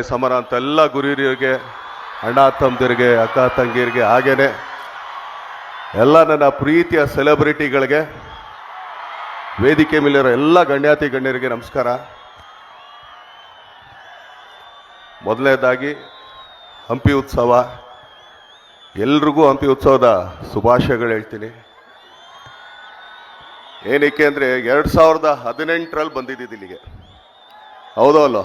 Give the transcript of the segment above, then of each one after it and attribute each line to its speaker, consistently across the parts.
Speaker 1: ಸಮರ ಅಂತ ಎಲ್ಲ ಗುರಿಯರಿಗೆ ಅಣ್ಣ ತಮ್ಮದಿರಿಗೆ, ಅಕ್ಕ ತಂಗಿಯರಿಗೆ ಹಾಗೇನೆ ಎಲ್ಲ ನನ್ನ ಪ್ರೀತಿಯ ಸೆಲೆಬ್ರಿಟಿಗಳಿಗೆ, ವೇದಿಕೆ ಮೇಲಿರೋ ಎಲ್ಲ ಗಣ್ಯಾತಿ ಗಣ್ಯರಿಗೆ ನಮಸ್ಕಾರ. ಮೊದಲನೇದಾಗಿ ಹಂಪಿ ಉತ್ಸವ. ಎಲ್ರಿಗೂ ಹಂಪಿ ಉತ್ಸವದ ಶುಭಾಶಯಗಳು ಹೇಳ್ತೀನಿ. ಏನಕ್ಕೆ ಅಂದರೆ ಎರಡು ಸಾವಿರದ ಹದಿನೆಂಟರಲ್ಲಿ ಬಂದಿದ್ದಿದ್ದು ಇಲ್ಲಿಗೆ. ಹೌದೋ ಅಲ್ಲೋ?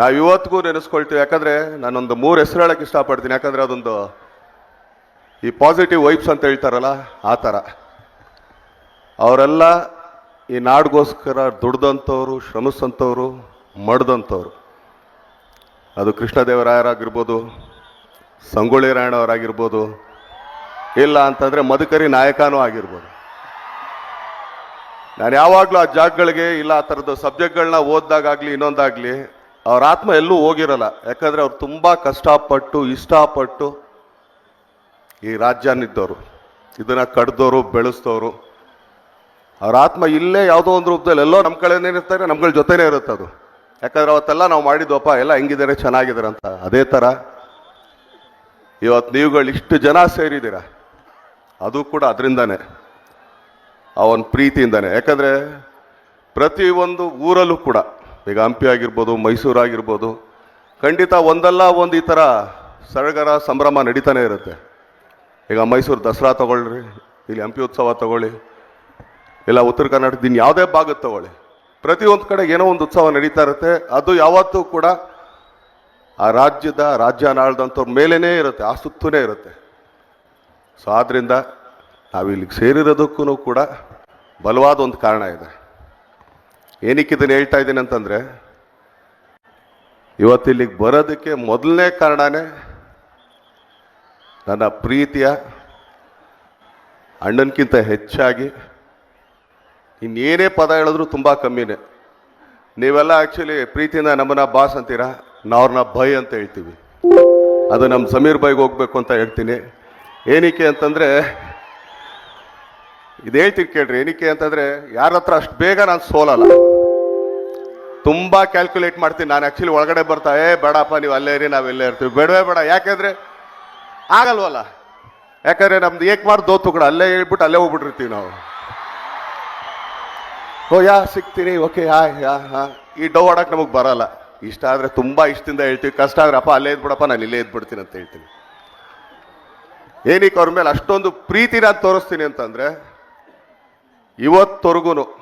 Speaker 1: ನಾವು ಇವತ್ತಿಗೂ ನೆನೆಸ್ಕೊಳ್ತೀವಿ. ಯಾಕಂದ್ರೆ ನಾನೊಂದು ಮೂರು ಹೆಸರು ಹೇಳಕ್ಕೆ ಇಷ್ಟಪಡ್ತೀನಿ. ಯಾಕಂದ್ರೆ ಅದೊಂದು ಈ ಪಾಸಿಟಿವ್ ವೈಬ್ಸ್ ಅಂತ ಹೇಳ್ತಾರಲ್ಲ, ಆ ಥರ. ಅವರೆಲ್ಲ ಈ ನಾಡಿಗೋಸ್ಕರ ದುಡ್ದಂಥವ್ರು ಶ್ರಮಿಸಂಥವ್ರು ಮಡ್ದಂಥವ್ರು. ಅದು ಕೃಷ್ಣದೇವರಾಯರಾಗಿರ್ಬೋದು ಸಂಗೊಳ್ಳಿ ರಾಯಣ್ಣವರಾಗಿರ್ಬೋದು ಇಲ್ಲ ಅಂತಂದರೆ ಮಧುಕರಿ ನಾಯಕನೂ ಆಗಿರ್ಬೋದು. ನಾನು ಯಾವಾಗಲೂ ಆ ಜಾಗಗಳಿಗೆ ಇಲ್ಲ ಆ ಥರದ್ದು ಸಬ್ಜೆಕ್ಟ್ಗಳನ್ನ ಓದ್ದಾಗಲಿ ಇನ್ನೊಂದಾಗ್ಲಿ ಅವ್ರ ಆತ್ಮ ಎಲ್ಲೂ ಹೋಗಿರಲ್ಲ. ಯಾಕಂದ್ರೆ ಅವ್ರು ತುಂಬಾ ಕಷ್ಟಪಟ್ಟು, ಇಷ್ಟಪಟ್ಟು ಈ ರಾಜ್ಯನಿದ್ದವರು. ಇದನ್ನು ಕಡ್ದವರು ಬೆಳೆಸ್ತವ್ರು. ಅವ್ರ ಆತ್ಮ ಇಲ್ಲೇ ಯಾವುದೋ ಒಂದು ರೂಪದಲ್ಲಿ ಎಲ್ಲೋ ನಮ್ಮ ಕಡೆನೇ ಇರ್ತಾರೆ, ನಮ್ಗಳ ಜೊತೆನೇ ಇರುತ್ತೆ ಅದು. ಯಾಕಂದ್ರೆ ಅವತ್ತೆಲ್ಲ ನಾವು ಮಾಡಿದ್ವಪ್ಪ ಎಲ್ಲ ಹೆಂಗಿದ್ದಾರೆ, ಚೆನ್ನಾಗಿದ್ದಾರೆ ಅಂತ. ಅದೇ ಥರ ಇವತ್ತು ನೀವುಗಳು ಇಷ್ಟು ಜನ ಸೇರಿದ್ದೀರ, ಅದು ಕೂಡ ಅದರಿಂದಾನೆ. ಅವನ ಪ್ರೀತಿಯಿಂದನೇ. ಯಾಕಂದ್ರೆ ಪ್ರತಿಯೊಂದು ಊರಲ್ಲೂ ಕೂಡ ಈಗ ಹಂಪಿ ಆಗಿರ್ಬೋದು, ಮೈಸೂರು ಆಗಿರ್ಬೋದು, ಖಂಡಿತ ಒಂದಲ್ಲ ಒಂದು ಈ ಥರ ಸಡಗರ ಸಂಭ್ರಮ ನಡೀತಾನೆ ಇರುತ್ತೆ. ಈಗ ಮೈಸೂರು ದಸರಾ ತಗೊಳ್ರಿ ಇಲ್ಲಿ ಹಂಪಿ ಉತ್ಸವ ತಗೊಳ್ಳಿ, ಇಲ್ಲ ಉತ್ತರ ಕರ್ನಾಟಕದ ಇನ್ನು ಯಾವುದೇ ಭಾಗದ ತಗೊಳ್ಳಿ. ಪ್ರತಿಯೊಂದು ಕಡೆ ಏನೋ ಒಂದು ಉತ್ಸವ ನಡೀತಾ ಇರುತ್ತೆ. ಅದು ಯಾವತ್ತೂ ಕೂಡ ಆ ರಾಜ್ಯದ ರಾಜ್ಯ ನಾಳ್ದಂಥವ್ರ ಮೇಲೇ ಇರುತ್ತೆ ಆ ಸುತ್ತೂನೇ ಇರುತ್ತೆ. ಸೊ ಆದ್ದರಿಂದ ನಾವು ಇಲ್ಲಿಗೆ ಸೇರಿರೋದಕ್ಕೂ ಕೂಡ ಬಲವಾದ ಒಂದು ಕಾರಣ ಇದೆ. ಏನಕ್ಕೆ ಇದನ್ನು ಹೇಳ್ತಾ ಇದ್ದೀನಿ ಅಂತಂದರೆ, ಇವತ್ತು ಇಲ್ಲಿಗೆ ಬರೋದಕ್ಕೆ ಮೊದಲನೇ ಕಾರಣನೇ ನನ್ನ ಪ್ರೀತಿಯ ಅಣ್ಣನಕ್ಕಿಂತ ಹೆಚ್ಚಾಗಿ, ಇನ್ನೇನೇ ಪದ ಹೇಳಿದ್ರು ತುಂಬ ಕಮ್ಮಿನೇ. ನೀವೆಲ್ಲ ಆ್ಯಕ್ಚುಲಿ ಪ್ರೀತಿಯಿಂದ ನಮ್ಮನ್ನ ಬಾಸ್ ಅಂತೀರಾ? ನಾವ್ರನ್ನ ಭೈ ಅಂತ ಹೇಳ್ತೀವಿ. ಅದು ನಮ್ಮ ಸಮೀರ್ ಬೈಗೆ ಹೋಗ್ಬೇಕು ಅಂತ ಹೇಳ್ತೀನಿ. ಏನಕ್ಕೆ ಅಂತಂದ್ರೆ, ಇದು ಹೇಳ್ತೀನಿ ಕೇಳ್ರಿ, ಏನಕ್ಕೆ ಅಂತಂದ್ರೆ, ಯಾರ ಹತ್ರ ಅಷ್ಟು ಬೇಗ ನಾನು ಸೋಲಲ್ಲ. ತುಂಬಾ ಕ್ಯಾಲ್ಕುಲೇಟ್ ಮಾಡ್ತೀನಿ. ನಾನು ಆಕ್ಚುಲಿ ಒಳಗಡೆ ಬರ್ತಾ, ಏ, ಬೇಡಪ್ಪ, ನೀವು ಅಲ್ಲೇ ಇರಿ, ನಾವು ಇಲ್ಲೇ ಇರ್ತೀವಿ. ಬೇಡವೇ ಬೇಡ. ಯಾಕೆಂದ್ರೆ ಆಗಲ್ವಲ್ಲ? ಯಾಕಂದ್ರೆ ನಮ್ದು ಏಕ್ ದೋತು ಕೂಡ ಅಲ್ಲೇ ಹೇಳ್ಬಿಟ್ಟು ಅಲ್ಲೇ ಹೋಗ್ಬಿಟ್ಟಿರ್ತೀವಿ ನಾವು. ಓ, ಯಾ, ಸಿಗ್ತೀನಿ. ಓಕೆ ಯಾ ಯಾ, ಹಾ. ಈ ಡವ್ ಆಡಕ್ ನಮಗೆ ಬರಲ್ಲ. ಇಷ್ಟ ಆದ್ರೆ ತುಂಬಾ ಇಷ್ಟದಿಂದ ಹೇಳ್ತೀವಿ. ಕಷ್ಟ ಆದ್ರೆ, ಅಪ್ಪ, ಅಲ್ಲೇ ಇದ್ಬಿಡಪ್ಪ, ನಾನು ಇಲ್ಲೇ ಇದ್ಬಿಡ್ತೀನಿ ಅಂತ ಹೇಳ್ತೀನಿ. ಏನಕ್ಕೆ ಅವ್ರ ಮೇಲೆ ಅಷ್ಟೊಂದು ಪ್ರೀತಿ ನಾನು ತೋರಿಸ್ತೀನಿ ಅಂತಂದ್ರೆ ಇವತ್ತವರೆಗೂ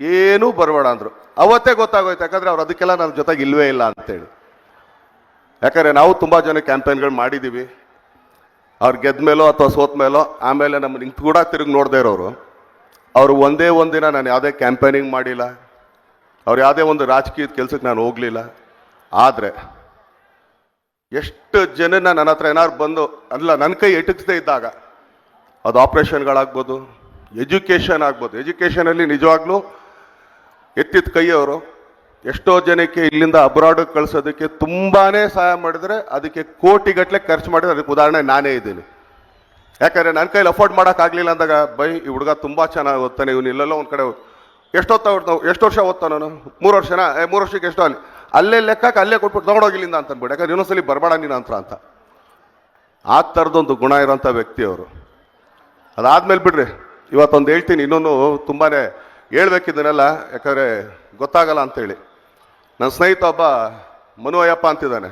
Speaker 1: ಏನೂ ಬರಬೇಡ ಅಂದರು. ಅವತ್ತೇ ಗೊತ್ತಾಗೋಯ್ತು, ಯಾಕಂದ್ರೆ ಅವ್ರು ಅದಕ್ಕೆಲ್ಲ ನನ್ನ ಜೊತೆಗೆ ಇಲ್ವೇ ಇಲ್ಲ ಅಂತೇಳಿ. ಯಾಕಂದ್ರೆ ನಾವು ತುಂಬಾ ಜನ ಕ್ಯಾಂಪೇನ್ಗಳು ಮಾಡಿದ್ದೀವಿ ಅವ್ರು ಗೆದ್ದ ಮೇಲೋ ಅಥವಾ ಸೋತ ಮೇಲೋ, ಆಮೇಲೆ ನಮ್ಮ ಹಿಂಗೆ ಕೂಡ ತಿರುಗಿ ನೋಡದೇ ಇರೋರು. ಅವರು ಒಂದೇ ಒಂದಿನ ನಾನು ಯಾವುದೇ ಕ್ಯಾಂಪೇನಿಂಗ್ ಮಾಡಿಲ್ಲ. ಅವ್ರು ಯಾವುದೇ ಒಂದು ರಾಜಕೀಯದ ಕೆಲಸಕ್ಕೆ ನಾನು ಹೋಗಲಿಲ್ಲ. ಆದರೆ ಎಷ್ಟು ಜನನ ನನ್ನ ಹತ್ರ ಏನಾದ್ರು ಬಂದು, ಅಲ್ಲ ನನ್ನ ಕೈ ಎಟಕ್ಸದೇ ಇದ್ದಾಗ, ಅದು ಆಪ್ರೇಷನ್ಗಳಾಗ್ಬೋದು, ಎಜುಕೇಷನ್ ಆಗ್ಬೋದು. ಎಜುಕೇಷನಲ್ಲಿ ನಿಜವಾಗ್ಲೂ ಎತ್ತಿದ ಕೈಯವರು ಎಷ್ಟೋ ಜನಕ್ಕೆ ಇಲ್ಲಿಂದ ಅಬ್ರಾಡ್ ಕಳಿಸೋದಕ್ಕೆ ತುಂಬಾನೇ ಸಹಾಯ ಮಾಡಿದ್ರೆ ಅದಕ್ಕೆ ಕೋಟಿಗಟ್ಟಲೆ ಖರ್ಚು ಮಾಡಿದ್ರೆ ಅದಕ್ಕೆ ಉದಾಹರಣೆ ನಾನೇ ಇದ್ದೀನಿ. ಯಾಕಂದ್ರೆ ನನ್ನ ಕೈಲಿ ಅಫೋರ್ಡ್ ಮಾಡೋಕ್ಕಾಗಲಿಲ್ಲ ಅಂದಾಗ, ಬೈ, ಈ ಹುಡುಗ ತುಂಬಾ ಚೆನ್ನಾಗಿ ಓದ್ತಾನೆ, ಇವನು ಇಲ್ಲೆಲ್ಲ ಒಂದು ಕಡೆ ಎಷ್ಟೊತ್ತ ಎಷ್ಟು ವರ್ಷ ಓದ್ತಾನ ಮೂರು ವರ್ಷನಾ? ಏ, ಮೂರು ವರ್ಷಕ್ಕೆ ಎಷ್ಟೋ ಅಲ್ಲಿ ಅಲ್ಲೇ ಲೆಕ್ಕಕ್ಕೆ ಅಲ್ಲೇ ಕೊಟ್ಬಿಟ್ಟು ತಗೊಂಡೋಗಿಲ್ಲಿಂದ ಅಂತ ಅನ್ಬಿಡ ಯಾಕಂದ್ರೆ ಇನ್ನೊಂದ್ಸಲಿ ಬರಬೇಡ ನೀನು ಅಂತ ಅಂತ. ಆ ಥರದೊಂದು ಗುಣ ಇರೋಂಥ ವ್ಯಕ್ತಿ ಅವರು ಅದಾದ್ಮೇಲೆ ಬಿಡ್ರಿ, ಇವತ್ತೊಂದು ಹೇಳ್ತೀನಿ, ಇನ್ನೊಂದು ತುಂಬಾನೇ ಹೇಳ್ಬೇಕಿದ್ದನೆಲ್ಲ ಯಾಕಂದರೆ ಗೊತ್ತಾಗಲ್ಲ ಅಂತೇಳಿ. ನನ್ನ ಸ್ನೇಹಿತ ಒಬ್ಬ ಮನು ಅಯ್ಯಪ್ಪ ಅಂತಿದ್ದಾನೆ.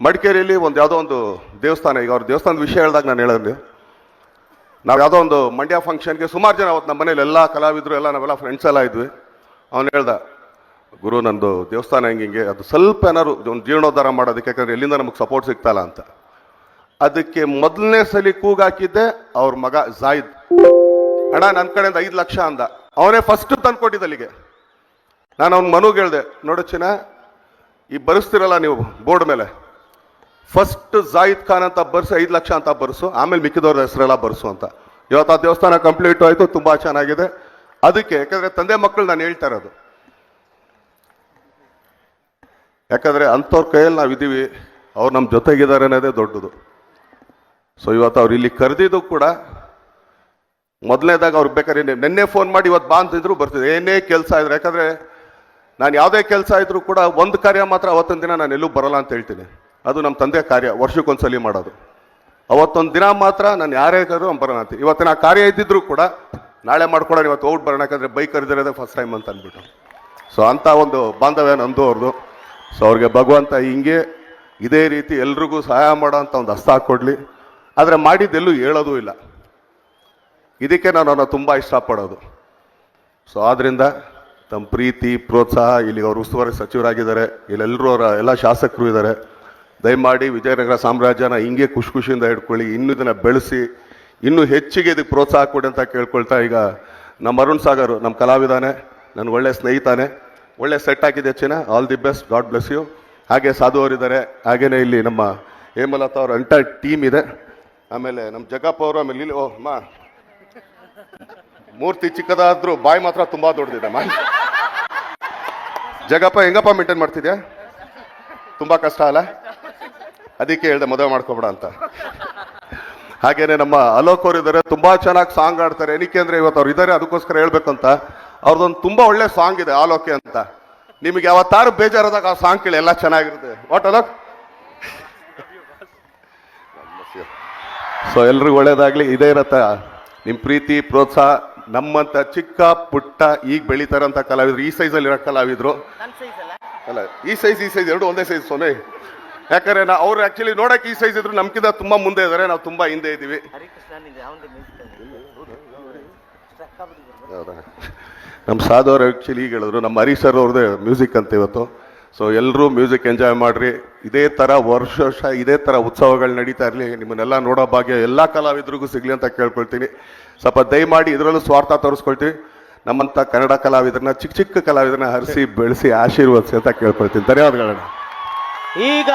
Speaker 1: ಮಡಿಕೇರಿಯಲ್ಲಿ ಒಂದು ಯಾವುದೋ ಒಂದು ದೇವಸ್ಥಾನ, ಈಗ ಅವ್ರ ದೇವಸ್ಥಾನದ ವಿಷಯ ಹೇಳಿದಾಗ ನಾನು ಹೇಳಿದ್ವಿ ನಾವು ಯಾವುದೋ ಒಂದು ಮಂಡ್ಯ ಫಂಕ್ಷನ್ಗೆ ಸುಮಾರು ಜನ ಅವತ್ತು ನಮ್ಮ ಮನೇಲಿ ಎಲ್ಲ ಕಲಾವಿದರು, ಎಲ್ಲ ನಾವೆಲ್ಲ ಫ್ರೆಂಡ್ಸ್ ಎಲ್ಲ ಇದ್ವಿ. ಅವನು ಹೇಳ್ದ, ಗುರು, ನಂದು ದೇವಸ್ಥಾನ ಹೆಂಗೆ ಹಿಂಗೆ, ಅದು ಸ್ವಲ್ಪ ಏನಾದ್ರು ಒಂದು ಜೀರ್ಣೋದ್ಧಾರ ಮಾಡೋದಕ್ಕೆ, ಯಾಕಂದ್ರೆ ಎಲ್ಲಿಂದ ನಮಗೆ ಸಪೋರ್ಟ್ ಸಿಗ್ತಾಲ್ಲ ಅಂತ. ಅದಕ್ಕೆ ಮೊದಲನೇ ಸಲ ಕೂಗಾಕಿದ್ದೆ ಅವ್ರ ಮಗ ಜಾಯಿದ್. ಅಣ್ಣ ನನ್ನ ಕಡೆಯಿಂದ ಐದು ಲಕ್ಷ ಅಂದ. ಅವನೇ ಫಸ್ಟ್ ತಂದ್ಕೊಟ್ಟಿದ್ದ ಅಲ್ಲಿಗೆ ನಾನು ಅವ್ನ ಮನುಗೆ ಹೇಳ್ದೆ, ನೋಡು ಚಿನ್ನ, ಈ ಬರೆಸ್ತಿರಲ್ಲ ನೀವು ಬೋರ್ಡ್ ಮೇಲೆ. ಫಸ್ಟ್ ಜಾಯಿದ್ ಖಾನ್ ಅಂತ ಬರ್ಸು, ಐದು ಲಕ್ಷ ಅಂತ ಬರ್ಸು, ಆಮೇಲೆ ಮಿಕ್ಕಿದವ್ರ ಹೆಸರೆಲ್ಲ ಬರ್ಸು ಅಂತ. ಇವತ್ತು ಆ ದೇವಸ್ಥಾನ ಕಂಪ್ಲೀಟ್ ಆಯಿತು, ತುಂಬ ಚೆನ್ನಾಗಿದೆ. ಅದಕ್ಕೆ, ಯಾಕಂದರೆ ತಂದೆ ಮಕ್ಕಳು ನಾನು ಹೇಳ್ತಾ ಇರೋದು. ಯಾಕಂದರೆ ಅಂಥವ್ರ ಕೈಯಲ್ಲಿ ನಾವು ಇದ್ದೀವಿ ಅವ್ರು ನಮ್ಮ ಜೊತೆಗಿದ್ದಾರೆ ಅನ್ನೋದೇ ದೊಡ್ಡದು. ಸೊ ಇವತ್ತು ಅವ್ರು ಇಲ್ಲಿ ಕರೆದಿದ್ದು ಕೂಡ ಮೊದಲನೇದಾಗ ಅವ್ರಿಗೆ ಬೇಕಾದ್ರೆ ನಿನ್ನೆ- ಫೋನ್ ಮಾಡಿ ಇವತ್ತು ಬಾ ಅಂತಿದ್ರು ಬರ್ತಿದ್ದೆ ಏನೇ ಕೆಲಸ ಇದ್ರೆ, ಯಾಕಂದರೆ ನಾನು ಯಾವುದೇ ಕೆಲಸ ಇದ್ರೂ ಕೂಡ ಒಂದು ಕಾರ್ಯ ಮಾತ್ರ ಅವತ್ತೊಂದು ದಿನ ನಾನು ಎಲ್ಲೂ ಬರಲ್ಲ ಅಂತ ಹೇಳ್ತೀನಿ. ಅದು ನಮ್ಮ ತಂದೆ ಕಾರ್ಯ, ವರ್ಷಕ್ಕೊಂದ್ಸಲಿ ಮಾಡೋದು. ಅವತ್ತೊಂದು ದಿನ ಮಾತ್ರ ನಾನು ಯಾರೇ ಕರೆದ್ರು ಅವ್ನು ಬರೋಣ ಅಂತ. ಇವತ್ತಿನ ಆ ಕಾರ್ಯ ಇದ್ದಿದ್ರು ಕೂಡ ನಾಳೆ ಮಾಡ್ಕೊಡೋಣ, ಇವತ್ತು ಔಟ್ ಬರೋಣ, ಯಾಕಂದರೆ ಬೈಕ್ ಕರೆದಿರೋದೇ ಫಸ್ಟ್ ಟೈಮ್ ಅಂತ ಅಂದ್ಬಿಟ್ಟು. ಸೊ ಅಂಥ ಒಂದು ಬಾಂಧವ್ಯ ನಂದು ಅವ್ರದ್ದು ಸೊ ಅವ್ರಿಗೆ ಭಗವಂತ ಹಿಂಗೆ ಇದೇ ರೀತಿ ಎಲ್ರಿಗೂ ಸಹಾಯ ಮಾಡೋ ಅಂತ ಒಂದು ಹಸ್ತ ಕೊಡಲಿ ಆದರೆ ಮಾಡಿದ್ದೆಲ್ಲೂ ಹೇಳೋದೂ ಇಲ್ಲ. ಇದಕ್ಕೆ ನಾನು ತುಂಬ ಇಷ್ಟಪಡೋದು. ಸೊ ಆದ್ದರಿಂದ ತಮ್ಮ ಪ್ರೀತಿ, ಪ್ರೋತ್ಸಾಹ ಇಲ್ಲಿ ಅವರು ಉಸ್ತುವಾರಿ ಸಚಿವರಾಗಿದ್ದಾರೆ ಇಲ್ಲೆಲ್ಲರೂ ಅವರ ಎಲ್ಲ ಶಾಸಕರು ಇದ್ದಾರೆ. ದಯಮಾಡಿ ವಿಜಯನಗರ ಸಾಮ್ರಾಜ್ಯನ ಹಿಂಗೆ ಖುಷಿ ಖುಷಿಯಿಂದ ಹಿಡ್ಕೊಳ್ಳಿ, ಇನ್ನೂ ಇದನ್ನು ಬೆಳೆಸಿ, ಇನ್ನೂ ಹೆಚ್ಚಿಗೆ ಇದಕ್ಕೆ ಪ್ರೋತ್ಸಾಹ ಕೊಡಿ ಅಂತ ಕೇಳ್ಕೊಳ್ತಾ ಈಗ ನಮ್ಮ ಅರುಣ್ ಸಾಗರ್, ನಮ್ಮ ಕಲಾವಿದಾನೆ, ನನ್ನ ಒಳ್ಳೆ ಸ್ನೇಹಿತಾನೆ, ಒಳ್ಳೆ ಸೆಟ್ ಆಗಿದೆ ಚಿನ್ನ? All the best god bless you ಹಾಗೆ ಸಾಧು ಅವರಿದ್ದಾರೆ, ಹಾಗೇನೇ ಇಲ್ಲಿ ನಮ್ಮ ಹೇಮಲತಾ ಅವ್ರ ಅಂಟರ್ ಟೀಮ್ ಇದೆ. ಆಮೇಲೆ ನಮ್ಮ ಜಗಪ್ಪ ಅವರು, ಆಮೇಲೆ ಇಲ್ಲಿ ಓ ಮಾ ಮೂರ್ತಿ ಚಿಕ್ಕದಾದ್ರೂ ಬಾಯಿ ಮಾತ್ರ ತುಂಬಾ ದೊಡ್ಡದಿದೆ ಜಗಪ್ಪ, ಹೆಂಗಪ್ಪ ಮೇಂಟೈನ್ ಮಾಡ್ತಿದ್ಯಾ? ತುಂಬಾ ಕಷ್ಟ ಅಲ್ಲ? ಅದಕ್ಕೆ ಹೇಳ್ದೆ ಮದುವೆ ಮಾಡ್ಕೊಬೇಡ ಅಂತ. ಹಾಗೇನೆ ನಮ್ಮ ಅಲೋಕ್ ಅವರು ಇದ್ದಾರೆ ತುಂಬಾ ಚೆನ್ನಾಗಿ ಸಾಂಗ್ ಆಡ್ತಾರೆ ಏನಕ್ಕೆ ಅಂದ್ರೆ ಇವತ್ತು ಅವ್ರು ಇದ್ದಾರೆ ಅದಕ್ಕೋಸ್ಕರ ಹೇಳ್ಬೇಕಂತ. ಅವ್ರದ್ದೊಂದು ತುಂಬಾ ಒಳ್ಳೆ ಸಾಂಗ್ ಇದೆ, ಆಲೋಕೆ ಅಂತ. ನಿಮಗೆ ಯಾವತ್ತಾರು ಬೇಜಾರಾದಾಗ ಆ ಸಾಂಗ್ ಕೇಳಿ, ಎಲ್ಲ ಚೆನ್ನಾಗಿರುತ್ತೆ. ವಾಟ್ ಅಲೋಕ್? ಸೊ ಎಲ್ರಿಗೂ ಒಳ್ಳೇದಾಗ್ಲಿ, ಇದೇ ಇರತ್ತ ನಿಮ್ ಪ್ರೀತಿ ಪ್ರೋತ್ಸಾಹ ನಮ್ಮಂತ ಚಿಕ್ಕ ಪುಟ್ಟ ಈಗ ಬೆಳೀತಾರಂಥ ಕಲಾವಿದ್ರು ಈ ಸೈಜಲ್ಲಿ ಇರೋ ಕಲಾವಿದ್ರು.
Speaker 2: ಅಲ್ಲ?
Speaker 1: ಈ ಸೈಜ್ ಈ ಸೈಜ್ ಎರಡು ಒಂದೇ ಸೈಜ್ ಸೊನೆ. ಯಾಕಂದ್ರೆ ನಾ ಅವ್ರು ಆಕ್ಚುಲಿ ನೋಡಕ್ ಈ ಸೈಜ್ ಇದ್ರು ನಮ್ಕಿಂತ ತುಂಬಾ ಮುಂದೆ ಇದಾರೆ ನಾವು ತುಂಬಾ ಹಿಂದೆ ಹೌದಾ? ನಮ್ಮ ಸಾಧು ಅವ್ರು ಆಕ್ಚುಲಿ ಈಗ ಹೇಳಿದ್ರು ನಮ್ಮ ಹರೀಶ್ ಸರ್ ಅವ್ರದ್ದೇ ಮ್ಯೂಸಿಕ್ ಅಂತ ಇವತ್ತು. ಸೊ ಎಲ್ಲರೂ ಮ್ಯೂಸಿಕ್ ಎಂಜಾಯ್ ಮಾಡ್ರಿ. ಇದೇ ತರ ವರ್ಷ ವರ್ಷ, ಇದೇ ತರ ಉತ್ಸವಗಳು ನಡೀತಾ ಇರಲಿ, ನಿಮ್ಮನ್ನೆಲ್ಲ ನೋಡೋ ಭಾಗ್ಯ ಎಲ್ಲ ಕಲಾವಿದರಿಗೂ ಸಿಗ್ಲಿ ಅಂತ ಕೇಳ್ಕೊಳ್ತೀನಿ. ಸ್ವಲ್ಪ ದಯಮಾಡಿ ಇದರಲ್ಲೂ ಸ್ವಾರ್ಥ ತೋರಿಸ್ಕೊಳ್ತೀವಿ. ನಮ್ಮಂತ ಕನ್ನಡ ಕಲಾವಿದರನ್ನ, ಚಿಕ್ಕ ಚಿಕ್ಕ ಕಲಾವಿದರನ್ನ ಹರಿಸಿ, ಬೆಳೆಸಿ, ಆಶೀರ್ವದಿಸಿ ಅಂತ ಕೇಳ್ಕೊಳ್ತೀನಿ. ಧನ್ಯವಾದಗಳನ್ನ
Speaker 2: ಈಗ